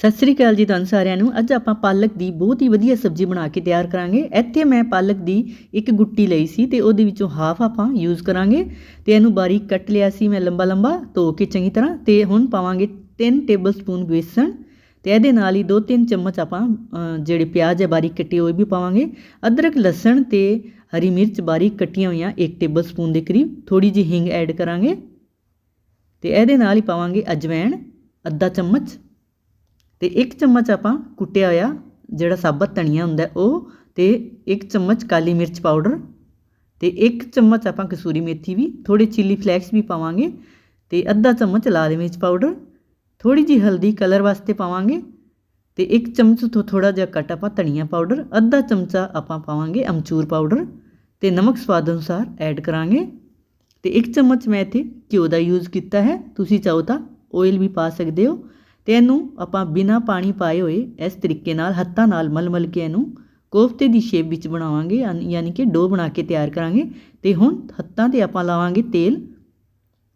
ਸਤਿ ਸ੍ਰੀ ਅਕਾਲ ਜੀ ਤੁਹਾਨੂੰ ਸਾਰਿਆਂ ਨੂੰ। ਅੱਜ ਆਪਾਂ ਪਾਲਕ ਦੀ ਬਹੁਤ ਹੀ ਵਧੀਆ ਸਬਜ਼ੀ ਬਣਾ ਕੇ ਤਿਆਰ ਕਰਾਂਗੇ। ਇੱਥੇ ਮੈਂ ਪਾਲਕ ਦੀ ਇੱਕ ਗੁੱਟੀ ਲਈ ਸੀ ਤੇ ਉਹਦੇ ਵਿੱਚੋਂ ਹਾਫ ਆਪਾਂ ਯੂਜ਼ ਕਰਾਂਗੇ। ਤੇ ਇਹਨੂੰ ਬਾਰੀਕ ਕੱਟ ਲਿਆ ਸੀ ਮੈਂ ਲੰਬਾ ਲੰਬਾ, ਧੋ ਕੇ ਚੰਗੀ ਤਰ੍ਹਾਂ। ਤੇ ਹੁਣ ਪਾਵਾਂਗੇ 3 ਟੇਬਲਸਪੂਨ ਬੇਸਣ। ਤੇ ਇਹਦੇ ਨਾਲ ਹੀ 2-3 ਚਮਚ ਆਪਾਂ ਜਿਹੜੇ ਪਿਆਜ਼ ਹੈ ਬਾਰੀਕ ਕੱਟੇ ਹੋਏ ਵੀ ਪਾਵਾਂਗੇ। ਅਦਰਕ, ਲਸਣ ਤੇ ਹਰੀ ਮਿਰਚ ਬਾਰੀਕ ਕੱਟੀਆਂ ਹੋਈਆਂ 1 ਟੇਬਲਸਪੂਨ ਦੇ ਕਰੀਬ। ਥੋੜੀ ਜਿਹੀ ਹਿੰਗ ਐਡ ਕਰਾਂਗੇ। ਤੇ ਇਹਦੇ ਨਾਲ ਹੀ ਪਾਵਾਂਗੇ ਅਜਵਾਇਣ ਅੱਧਾ ਚਮਚ। ਤੇ ਇੱਕ ਚਮਚ ਆਪਾਂ ਕੁੱਟਿਆ ਹੋਇਆ ਜਿਹੜਾ ਸਾਬਤ ਧਨੀਆ ਹੁੰਦਾ ਉਹ ਤੇ ਇੱਕ ਚਮਚ ਕਾਲੀ ਮਿਰਚ ਪਾਊਡਰ ਤੇ ਇੱਕ ਚਮਚ ਆਪਾਂ ਕਸੂਰੀ ਮੇਥੀ ਵੀ ਥੋੜੇ ਚਿੱਲੀ ਫਲੈਕਸ ਵੀ ਪਾਵਾਂਗੇ ਤੇ ਅੱਧਾ ਚਮਚ ਲਾਲ ਮਿਰਚ ਪਾਊਡਰ ਥੋੜੀ ਜੀ ਹਲਦੀ ਕਲਰ ਵਾਸਤੇ ਪਾਵਾਂਗੇ ਤੇ ਇੱਕ ਚਮਚ ਤੋਂ ਥੋੜਾ ਜਿਹਾ ਕੱਟ ਆਪਾਂ ਧਨੀਆ ਪਾਊਡਰ, ਅੱਧਾ ਚਮਚਾ ਆਪਾਂ ਪਾਵਾਂਗੇ ਅਮਚੂਰ ਪਾਊਡਰ ਤੇ ਨਮਕ ਸਵਾਦ ਅਨੁਸਾਰ ਐਡ ਕਰਾਂਗੇ ਤੇ ਇੱਕ ਚਮਚ ਮੈਂ ਇੱਥੇ ਘਿਓ ਦਾ ਯੂਜ਼ ਕੀਤਾ ਹੈ, ਤੁਸੀਂ ਚਾਹੋ ਤਾਂ ਆਇਲ ਵੀ ਪਾ ਸਕਦੇ ਹੋ। ਅਤੇ ਇਹਨੂੰ ਆਪਾਂ ਬਿਨਾਂ ਪਾਣੀ ਪਾਏ ਹੋਏ ਇਸ ਤਰੀਕੇ ਨਾਲ, ਹੱਥਾਂ ਨਾਲ ਮਲ-ਮਲ ਕੇ ਇਹਨੂੰ ਕੋਫਤੇ ਦੀ ਸ਼ੇਪ ਵਿੱਚ ਬਣਾਵਾਂਗੇ, ਯਾਨੀ- ਯਾਨੀ ਕਿ ਡੋ ਬਣਾ ਕੇ ਤਿਆਰ ਕਰਾਂਗੇ। ਤੇ ਹੁਣ ਹੱਥਾਂ ਤੇ ਆਪਾਂ ਲਾਵਾਂਗੇ ਤੇਲ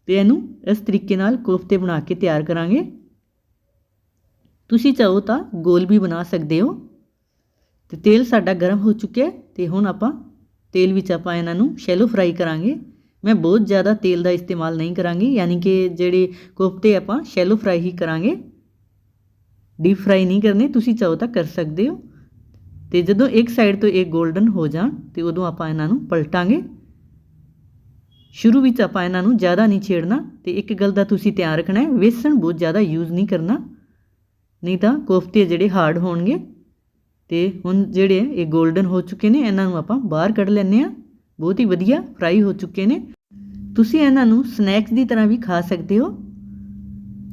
ਤੇ ਇਹਨੂੰ ਇਸ ਤਰੀਕੇ ਨਾਲ ਕੋਫਤੇ ਬਣਾ ਕੇ ਤਿਆਰ ਕਰਾਂਗੇ। ਤੁਸੀਂ ਚਾਹੋ ਤਾਂ ਗੋਲ ਵੀ ਬਣਾ ਸਕਦੇ ਹੋ। ਤੇ ਤੇਲ ਸਾਡਾ ਗਰਮ ਹੋ ਚੁੱਕਿਆ ਹੈ ਤੇ ਹੁਣ ਆਪਾਂ ਤੇਲ ਵਿੱਚ ਆਪਾਂ ਇਹਨਾਂ ਨੂੰ ਸ਼ੈਲੋ ਫਰਾਈ ਕਰਾਂਗੇ। ਮੈਂ ਬਹੁਤ ਜ਼ਿਆਦਾ ਤੇਲ ਦਾ ਇਸਤੇਮਾਲ ਨਹੀਂ ਕਰਾਂਗੀ, ਯਾਨੀ ਕਿ ਜਿਹੜੇ ਕੋਫਤੇ ਆਪਾਂ ਸ਼ੈਲੋ ਫਰਾਈ ਹੀ ਕਰਾਂਗੇ। ਡੀਪ ਫਰਾਈ ਨਹੀਂ ਕਰਨੇ, ਤੁਸੀਂ ਚਾਹੋ ਤਾਂ ਕਰ ਸਕਦੇ ਹੋ। ਤੇ ਜਦੋਂ ਇੱਕ ਸਾਈਡ ਤੋਂ ਇਹ 골ਡਨ ਹੋ ਜਾਣ, ਤੇ ਉਦੋਂ ਆਪਾਂ ਇਹਨਾਂ ਨੂੰ ਪਲਟਾਂਗੇ। ਸ਼ੁਰੂ ਵਿੱਚ ਆਪਾਂ ਇਹਨਾਂ ਨੂੰ ਜ਼ਿਆਦਾ ਨਹੀਂ ਛੇੜਨਾ, ਤੇ ਇੱਕ ਗੱਲ ਦਾ ਤੁਸੀਂ ਧਿਆਨ ਰੱਖਣਾ ਹੈ, ਵੇਸਣ ਬਹੁਤ ਜ਼ਿਆਦਾ ਯੂਜ਼ ਨਹੀਂ ਕਰਨਾ। ਨਹੀਂ ਤਾਂ ਕੋਫਤੇ ਜਿਹੜੇ ਹਾਰਡ ਹੋਣਗੇ, ਤੇ ਹੁਣ ਜਿਹੜੇ ਇਹ 골ਡਨ ਹੋ ਚੁੱਕੇ ਨੇ, ਇਹਨਾਂ ਨੂੰ ਆਪਾਂ ਬਾਹਰ ਕੱਢ ਲੈਂਦੇ ਆ ਬਹੁਤ ਹੀ ਵਧੀਆ ਫਰਾਈ ਹੋ ਚੁੱਕੇ ਨੇ। ਤੁਸੀਂ ਇਹਨਾਂ ਨੂੰ ਸਨੈਕਸ ਦੀ ਤਰ੍ਹਾਂ ਵੀ ਖਾ ਸਕਦੇ ਹੋ।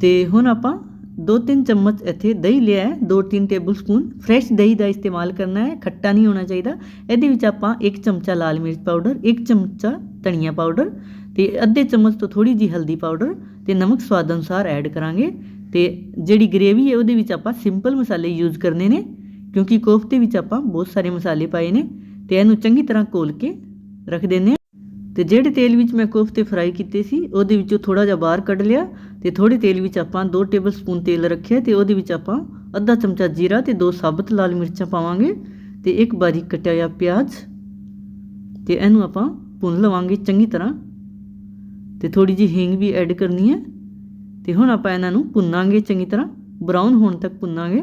ਤੇ ਹੁਣ ਆਪਾਂ 2-3 ਚਮਚ ਇੱਥੇ ਦਹੀਂ ਲਿਆ ਹੈ 2-3 ਟੇਬਲਸਪੂਨ ਫਰੈਸ਼ ਦਹੀਂ ਦਾ ਇਸਤੇਮਾਲ ਕਰਨਾ ਹੈ ਖੱਟਾ ਨਹੀਂ ਹੋਣਾ ਚਾਹੀਦਾ ਇਹਦੇ ਵਿੱਚ ਆਪਾਂ 1 ਚਮਚਾ ਲਾਲ ਮਿਰਚ ਪਾਊਡਰ 1 ਚਮਚਾ ਧਨੀਆ ਪਾਊਡਰ ਤੇ ਅੱਧੇ ਚਮਚ ਤੋਂ ਥੋੜੀ ਜੀ ਹਲਦੀ ਪਾਊਡਰ ਤੇ ਨਮਕ ਸਵਾਦ ਅਨੁਸਾਰ ਐਡ ਕਰਾਂਗੇ ਤੇ ਜਿਹੜੀ ਗ੍ਰੇਵੀ ਹੈ ਉਹਦੇ ਵਿੱਚ ਆਪਾਂ ਸਿੰਪਲ ਮਸਾਲੇ ਯੂਜ਼ ਕਰਨੇ ਨੇ ਕਿਉਂਕਿ ਕੋਫਤੇ ਵਿੱਚ ਆਪਾਂ ਬਹੁਤ ਸਾਰੇ ਮਸਾਲੇ ਪਾਏ ਨੇ ਤੇ ਇਹਨੂੰ ਚੰਗੀ ਤਰ੍ਹਾਂ ਘੋਲ ਕੇ ਰੱਖ ਦਿੰਨੇ ਹਾਂ ਤੇ ਜਿਹੜੇ ਤੇਲ ਵਿੱਚ ਮੈਂ ਕੋਫਤੇ ਫਰਾਈ ਕੀਤੇ ਸੀ, ਉਹਦੇ ਵਿੱਚੋਂ ਥੋੜਾ ਜਿਹਾ ਬਾਹਰ ਕੱਢ ਲਿਆ ਤੇ ਥੋੜੇ ਤੇਲ ਵਿੱਚ ਆਪਾਂ 2 ਟੇਬਲਸਪੂਨ ਤੇਲ ਰੱਖਿਆ ਤੇ ਉਹਦੇ ਵਿੱਚ ਆਪਾਂ ਅੱਧਾ ਚਮਚਾ ਜੀਰਾ ਤੇ ਦੋ ਸਾਬਤ ਲਾਲ ਮਿਰਚਾਂ ਪਾਵਾਂਗੇ ਤੇ ਇੱਕ ਬਾਰੀਕ ਕੱਟਿਆ ਹੋਇਆ ਪਿਆਜ਼ ਤੇ ਇਹਨੂੰ ਆਪਾਂ ਭੁੰਨ ਲਵਾਂਗੇ ਚੰਗੀ ਤਰ੍ਹਾਂ ਤੇ ਥੋੜੀ ਜਿਹੀ ਹਿੰਗ ਵੀ ਐਡ ਕਰਨੀ ਹੈ ਤੇ ਹੁਣ ਆਪਾਂ ਇਹਨਾਂ ਨੂੰ ਭੁੰਨਾਂਗੇ ਚੰਗੀ ਤਰ੍ਹਾਂ ਬਰਾਊਨ ਹੋਣ ਤੱਕ ਭੁੰਨਾਂਗੇ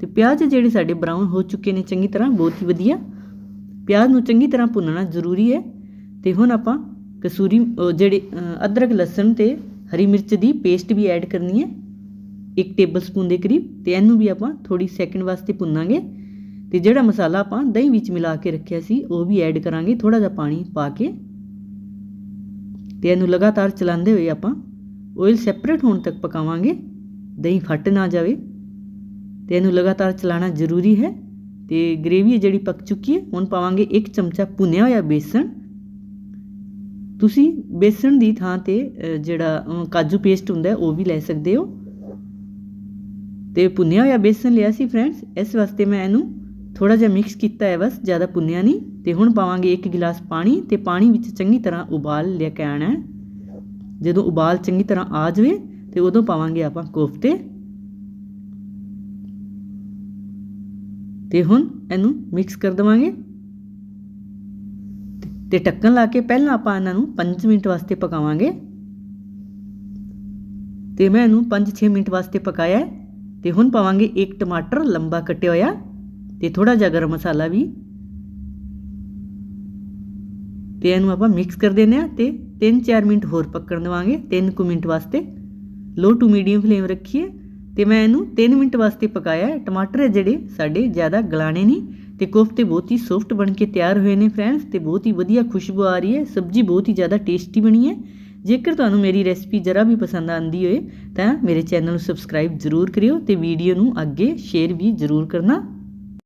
ਤੇ ਪਿਆਜ਼ ਜਿਹੜੇ ਸਾਡੇ ਬਰਾਊਨ ਹੋ ਚੁੱਕੇ ਨੇ ਚੰਗੀ ਤਰ੍ਹਾਂ ਬਹੁਤ ਹੀ ਵਧੀਆ, ਪਿਆਜ਼ ਨੂੰ ਚੰਗੀ ਤਰ੍ਹਾਂ ਭੁੰਨਣਾ ਜ਼ਰੂਰੀ ਹੈ। ਤੇ ਹੁਣ ਆਪਾਂ ਕਸੂਰੀ ਜਿਹੜੇ ਅਦਰਕ, ਲਸਣ ਤੇ ਹਰੀ ਮਿਰਚ ਦੀ ਪੇਸਟ ਵੀ ਐਡ ਕਰਨੀ ਹੈ। 1 ਟੇਬਲਸਪੂਨ ਦੇ ਕਰੀਬ ਤੇ ਇਹਨੂੰ ਵੀ ਆਪਾਂ ਥੋੜੀ ਸੈਕਿੰਡ ਵਾਸਤੇ ਭੁੰਨਾਂਗੇ। ਤੇ ਜਿਹੜਾ ਮਸਾਲਾ ਆਪਾਂ ਦਹੀਂ ਵਿੱਚ ਮਿਲਾ ਕੇ ਰੱਖਿਆ ਸੀ, ਉਹ ਵੀ ਐਡ ਕਰਾਂਗੇ ਥੋੜਾ ਜਿਹਾ ਪਾਣੀ ਪਾ ਕੇ। ਤੇ ਇਹਨੂੰ ਲਗਾਤਾਰ ਚਲਾਉਂਦੇ ਹੋਏ ਆਪਾਂ ਆਇਲ ਸੈਪਰੇਟ ਹੋਣ ਤੱਕ ਪਕਾਵਾਂਗੇ, ਦਹੀਂ ਫਟ ਨਾ ਜਾਵੇ। ਤੇ ਇਹਨੂੰ ਲਗਾਤਾਰ ਚਲਾਉਣਾ ਜ਼ਰੂਰੀ ਹੈ। ਤੇ ਗ੍ਰੇਵੀ ਜਿਹੜੀ ਪੱਕ ਚੁੱਕੀ ਹੈ, ਹੁਣ ਪਾਵਾਂਗੇ 1 ਚਮਚਾ ਭੁੰਨਿਆ ਹੋਇਆ ਬੇਸਣ। ਤੁਸੀਂ ਬੇਸਣ ਦੀ ਥਾਂ ਤੇ ਜਿਹੜਾ ਕਾਜੂ ਪੇਸਟ ਹੁੰਦਾ, ਉਹ ਵੀ ਲੈ ਸਕਦੇ ਹੋ। ਤੇ ਭੁੰਨਿਆ ਹੋਇਆ ਬੇਸਣ ਲਿਆ ਸੀ ਫਰੈਂਡਸ, ਇਸ ਵਾਸਤੇ ਮੈਂ ਇਹਨੂੰ ਥੋੜਾ ਜਿਹਾ ਮਿਕਸ ਕੀਤਾ ਹੈ ਬਸ, ਜ਼ਿਆਦਾ ਭੁੰਨਿਆ ਨਹੀਂ। ਤੇ ਹੁਣ ਪਾਵਾਂਗੇ 1 ਗਿਲਾਸ ਪਾਣੀ ਤੇ ਪਾਣੀ ਵਿੱਚ ਚੰਗੀ ਤਰ੍ਹਾਂ ਉਬਾਲ ਲੈ ਕੇ ਆਣਾ ਜਦੋਂ ਉਬਾਲ ਚੰਗੀ ਤਰ੍ਹਾਂ ਆ ਜਾਵੇ, ਤੇ ਉਦੋਂ ਪਾਵਾਂਗੇ ਆਪਾਂ ਕੋਫਤੇ। ਤੇ ਹੁਣ ਇਹਨੂੰ ਮਿਕਸ ਕਰ ਦਵਾਂਗੇ। ਤੇ- ਢੱਕਣ ਲਾ ਕੇ ਪਹਿਲਾਂ ਆਪਾਂ ਇਹਨਾਂ ਨੂੰ 5 ਮਿੰਟ ਵਾਸਤੇ ਪਕਾਵਾਂਗੇ। ਤੇ ਮੈਂ ਇਹਨੂੰ 5-6 ਮਿੰਟ ਵਾਸਤੇ ਪਕਾਇਆ ਹੈ। ਤੇ ਹੁਣ ਪਾਵਾਂਗੇ ਇੱਕ ਟਮਾਟਰ ਲੰਬਾ ਕੱਟਿਆ ਹੋਇਆ ਤੇ ਥੋੜਾ ਜਿਹਾ ਗਰਮ ਮਸਾਲਾ ਵੀ। ਤੇ ਇਹਨੂੰ ਆਪਾਂ ਮਿਕਸ ਕਰ ਦਿੰਦੇ ਆ ਤੇ 3-4 ਮਿੰਟ ਹੋਰ ਪੱਕਣ ਦੇਵਾਂਗੇ 3 ਕੁ ਮਿੰਟ ਵਾਸਤੇ। ਲੋ ਟੂ ਮੀਡੀਅਮ ਫਲੇਮ ਰੱਖੀਏ। ਤੇ ਮੈਂ ਇਹਨੂੰ 3 ਮਿੰਟ ਵਾਸਤੇ ਪਕਾਇਆ ਟਮਾਟਰ ਹੈ ਜਿਹੜੇ, ਸਾਡੇ ਜ਼ਿਆਦਾ ਗਲਾਣੇ ਨਹੀਂ ਤੇ ਕੋਫਤੇ ਬਹੁਤ ਹੀ ਸੌਫਟ ਬਣ ਕੇ ਤਿਆਰ ਹੋਏ ਨੇ ਫਰੈਂਡਸ ਤੇ ਬਹੁਤ ਹੀ ਵਧੀਆ ਖੁਸ਼ਬੂ ਆ ਰਹੀ ਹੈ। ਸਬਜ਼ੀ ਬਹੁਤ ਹੀ ਜ਼ਿਆਦਾ ਟੇਸਟੀ ਬਣੀ ਹੈ। ਜੇਕਰ ਤੁਹਾਨੂੰ ਮੇਰੀ ਰੈਸਪੀ ਜਰਾ ਵੀ ਪਸੰਦ ਆਂਦੀ ਹੋਏ ਤਾਂ ਮੇਰੇ ਚੈਨਲ ਨੂੰ ਸਬਸਕ੍ਰਾਈਬ ਜ਼ਰੂਰ ਕਰਿਓ ਤੇ ਵੀਡੀਓ ਨੂੰ ਅੱਗੇ ਸ਼ੇਅਰ ਵੀ ਜ਼ਰੂਰ ਕਰਨਾ।